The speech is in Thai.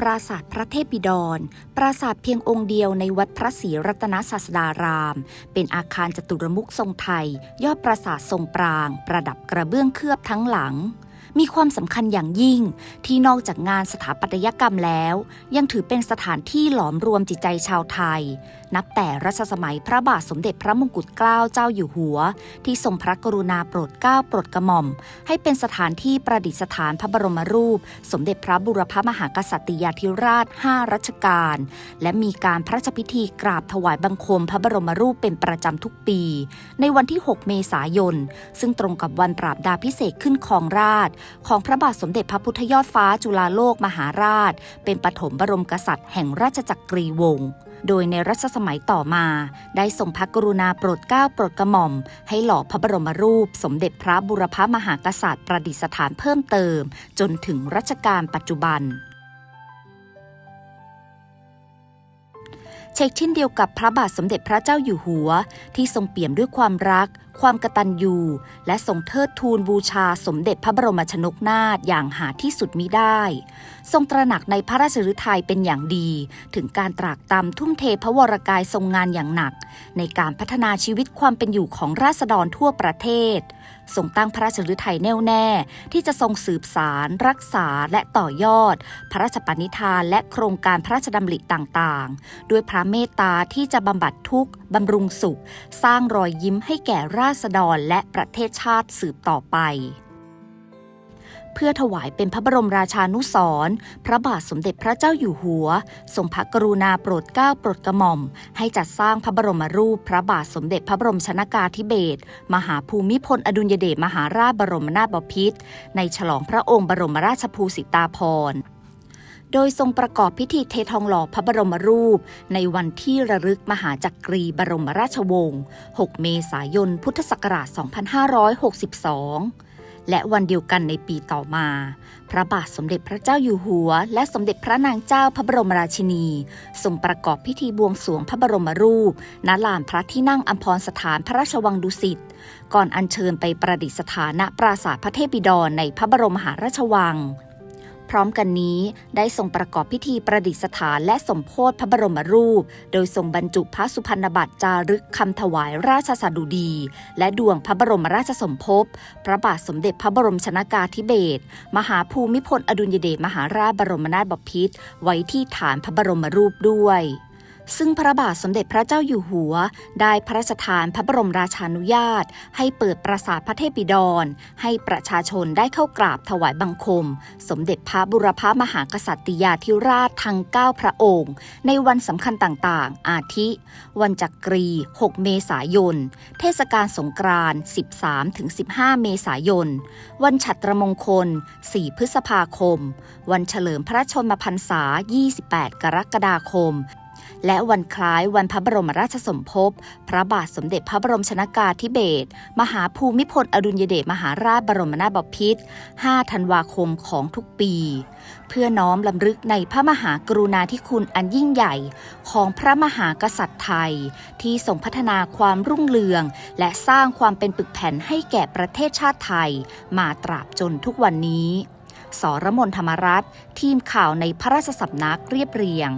ปราสาทพระเทพบิดร ปราสาทเพียงองค์เดียวในวัดพระศรีรัตนศาสดาราม เป็นอาคารจตุรมุขทรงไทย ยอดปราสาททรงปราง ประดับกระเบื้องเคลือบทั้งหลัง มีความสำคัญอย่างยิ่ง ที่นอกจากงานสถาปัตยกรรมแล้ว ยังถือเป็นสถานที่หลอมรวมจิตใจชาวไทย นับแต่รัชสมัยพระบาทสมเด็จพระมงกุฎเกล้าเจ้าอยู่หัว ที่ทรงพระกรุณาโปรดเกล้าโปรดกระหม่อม ให้เป็นสถานที่ประดิษฐานพระบรมรูป สมเด็จพระบุรพมหากษัตริยาธิราช 5 รัชกาลและมีการพระราชพิธีกราบถวายบังคมพระบรมรูปเป็นประจำทุกปี ในวันที่ 6 เมษายน ซึ่งตรงกับวันปราบดาพิเศษขึ้นครองราชของพระบาทสมเด็จพระพุทธยอดฟ้าจุฬาโลกมหาราช เป็นปฐมบรมกษัตริย์แห่งราชจักรีวงศ์โดยในรัชสมัยต่อมา ได้ทรงพระกรุณาโปรดเกล้าโปรดกระหม่อม ให้หล่อพระบรมรูป สมเด็จพระบุรพมหากษัตริย์ประดิษฐานเพิ่มเติม จนถึงรัชกาลปัจจุบัน เช็กเช่นเดียวกับพระบาทสมเด็จพระเจ้าอยู่หัว ที่ทรงเปี่ยมด้วยความรัก ความกตัญญูและทรงเทิดทูนบูชาสมเด็จพระบรมชนกนาถอย่างหาที่สุดมิได้ ทรงตระหนักในพระราชฤทัยเป็นอย่างดี ถึงการตรากตรำทุ่มเทพระวรกายทรงงานอย่างหนัก ในการพัฒนาชีวิตความเป็นอยู่ของราษฎรทั่วประเทศทรงตั้งพระราชฤทัยแน่วแน่ ที่จะทรงสืบสาร รักษาและต่อยอด พระราชปณิธานและโครงการพระราชดำริต่างๆ ด้วยพระเมตตาที่จะบำบัดทุกข์บำรุงสุข สร้างรอยยิ้มให้แก่ราษฎรและประเทศชาติสืบต่อไป เพื่อถวายเป็นพระบรมราชานุสร์พระบาทสมเด็จพระเจ้าอยู่หัวทรงพระกรุณาโปรดเกล้าโปรดกระหม่อม ให้จัดสร้างพระบรมรูป พระบาทสมเด็จพระบรมชนากาธิเบศรมหาภูมิพลอดุลยเดชมหาราชบรมนาถบพิตรในฉลองพระองค์บรมราชภูสิตาภรณ์ โดยทรงประกอบพิธีเททองหล่อพระบรมรูป ในวันที่ระลึกมหาจักรีบรมราชวงศ์ 6 เมษายน พุทธศักราช 2562 และวันเดียวกันในปีต่อมา พระบาทสมเด็จพระเจ้าอยู่หัว และสมเด็จพระนางเจ้าพระบรมราชินีทรงประกอบพิธีบวงสรวงพระบรมรูป ณ ลานพระที่นั่งอัมพรสถานพระราชวังดุสิต ก่อนอัญเชิญไปประดิษฐานณปราสาทพระเทพบิดรในพระบรมมหาราชวัง พร้อมกันนี้ได้ทรงประกอบพิธีประดิษฐานและสมโพธิพระบรมรูป โดยทรงบรรจุพระสุพรรณบัตรจารึกคำถวายราชสดุดี และดวงพระบรมราชสมภพ พระบาทสมเด็จพระบรมชนากาธิเบศรมหาภูมิพลอดุลยเดชมหาราชบรมนาถบพิตรไว้ที่ฐานพระบรมรูปด้วย ซึ่งพระบาทสมเด็จพระเจ้าอยู่หัว ได้พระราชทานพระบรมราชานุญาต ให้เปิดปราสาทพระเทพบิดร ให้ประชาชนได้เข้ากราบถวายบังคม สมเด็จพระบุรพามหากษัตริยาธิราชทั้ง 9 พระองค์ ในวันสำคัญต่างๆ อาทิ วันจักรี 6 เมษายน เทศกาลสงกรานต์ 13-15 เมษายน วันฉัตรมงคล 4 พฤษภาคม วันเฉลิมพระชนมพรรษา 28 กรกฎาคม และวันคล้ายวันพระบรมราชสมภพ พระบาทสมเด็จพระบรมชนากาธิเบศรมหาภูมิพลอดุลยเดชมหาราชบรมนาถบพิตร 5 ธันวาคมของทุกปี เพื่อน้อมลำลึกในพระมหากรุณาธิคุณอันยิ่งใหญ่ของพระมหากษัตริย์ไทย ที่ทรงพัฒนาความรุ่งเรือง และสร้างความเป็นปึกแผ่นให้แก่ประเทศชาติไทย มาตราบจนทุกวันนี้สรมนธรรมรัตน์ทีมข่าวในพระราชสำนักเรียบเรียง